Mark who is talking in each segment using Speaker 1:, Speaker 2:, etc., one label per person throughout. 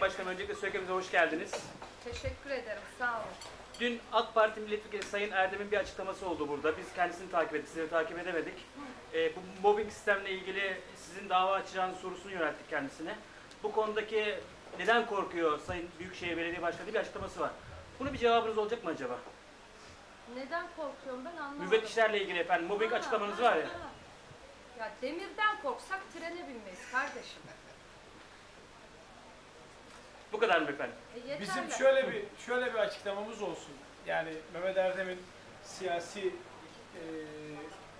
Speaker 1: Sayın Başkanım öncelikle söylediğimize hoş geldiniz.
Speaker 2: Teşekkür ederim. Sağ olun.
Speaker 1: Dün AK Parti Milletvekili Sayın Erdem'in bir açıklaması oldu burada. Biz kendisini takip ettik, sizleri takip edemedik. Ee, bu mobbing sistemle ilgili sizin dava açacağınız sorusunu yönelttik kendisine. Bu konudaki neden korkuyor Sayın Büyükşehir Belediye Başkanı bir açıklaması var. Bunun bir cevabınız olacak mı acaba?
Speaker 2: Neden korkuyorum ben anlamadım.
Speaker 1: Müfettişlerle ilgili efendim mobbing
Speaker 2: Ha,
Speaker 1: açıklamanız
Speaker 2: ha,
Speaker 1: var ya.
Speaker 2: ha. Ya demirden korksak trene binmeyiz kardeşim.
Speaker 1: Bu kadar mı efendim?
Speaker 2: E.
Speaker 3: Bizim şöyle bir şöyle bir açıklamamız olsun. Yani Mehmet Erdem'in siyasi e,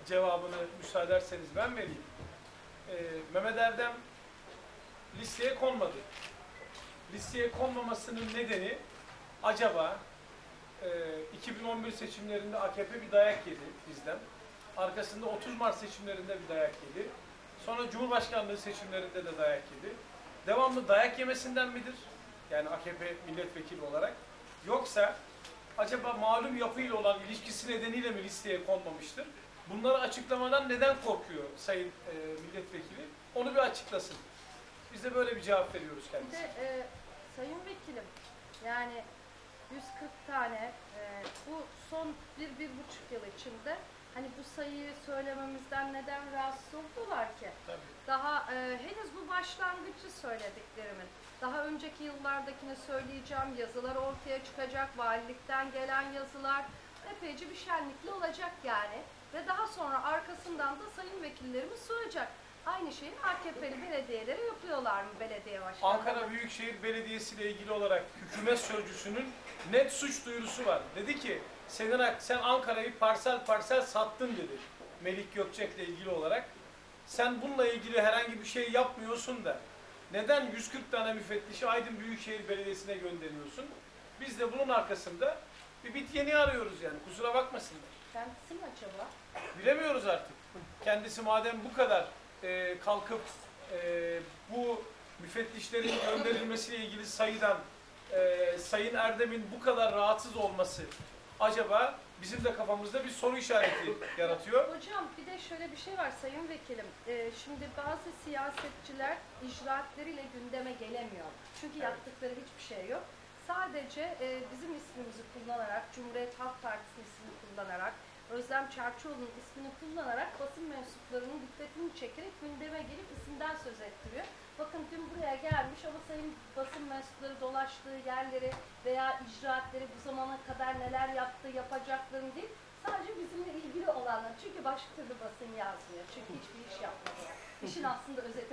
Speaker 3: cevabını müsaade ederseniz ben vereyim. E, Mehmet Erdem listeye konmadı. Listeye konmamasının nedeni acaba e, 2011 seçimlerinde AKP bir dayak yedi bizden. Arkasında 30 Mart seçimlerinde bir dayak yedi. Sonra Cumhurbaşkanlığı seçimlerinde de dayak yedi. Devamlı dayak yemesinden midir? Yani AKP milletvekili olarak. Yoksa acaba malum yapıyla olan ilişkisi nedeniyle mi listeye konmamıştır? Bunları açıklamadan neden korkuyor Sayın e, Milletvekili? Onu bir açıklasın. Biz de böyle bir cevap veriyoruz
Speaker 2: Bir
Speaker 3: kendisine.
Speaker 2: de e, sayın vekilim yani 140 tane e, bu son bir, bir buçuk yıl içinde hani bu sayıyı söylememizden neden rahatsız oldular ki?
Speaker 3: Tabii.
Speaker 2: Daha e, henüz bu başlangıcı söylediklerimin. Daha önceki yıllardakini söyleyeceğim. Yazılar ortaya çıkacak. Valilikten gelen yazılar. Epeyce bir şenlikli olacak yani. Ve daha sonra arkasından da sayın vekillerimiz soracak. Aynı şeyi AKP'li belediyelere yapıyorlar mı belediye başkanları?
Speaker 3: Ankara Büyükşehir Belediyesi ile ilgili olarak hükümet sözcüsünün net suç duyurusu var. Dedi ki senin hak- sen Ankara'yı parsel parsel sattın dedi. Melik Gökçek'le ilgili olarak. Sen bununla ilgili herhangi bir şey yapmıyorsun da neden 140 tane müfettişi Aydın Büyükşehir Belediyesi'ne gönderiyorsun? Biz de bunun arkasında bir bit yeni arıyoruz yani. Kusura bakmasınlar.
Speaker 2: Kendisi mi acaba?
Speaker 3: Bilemiyoruz artık. Kendisi madem bu kadar e, kalkıp e, bu müfettişlerin gönderilmesiyle ilgili sayıdan e, Sayın Erdem'in bu kadar rahatsız olması acaba bizim de kafamızda bir soru işareti yaratıyor.
Speaker 2: Hocam bir de şöyle bir şey var sayın vekilim. Ee, şimdi bazı siyasetçiler icraatleriyle gündeme gelemiyor. Çünkü
Speaker 3: Evet.
Speaker 2: yaptıkları hiçbir şey yok. Sadece e, bizim ismimizi kullanarak, Cumhuriyet Halk Partisi ismini kullanarak, Özlem Çerçioğlu'nun ismini kullanarak basın mensuplarının dikkatini çekerek gündeme gelip isimden söz ettiriyor. Bakın dün buraya gelmiş ama sayın basın mensupları dolaştığı yerleri veya icraatleri bu zamana kadar neler yaptı, yapacaklarını değil, sadece bizimle ilgili olanlar. Çünkü başka türlü basın yazmıyor. Çünkü hiçbir iş yapmıyor. İşin aslında özeti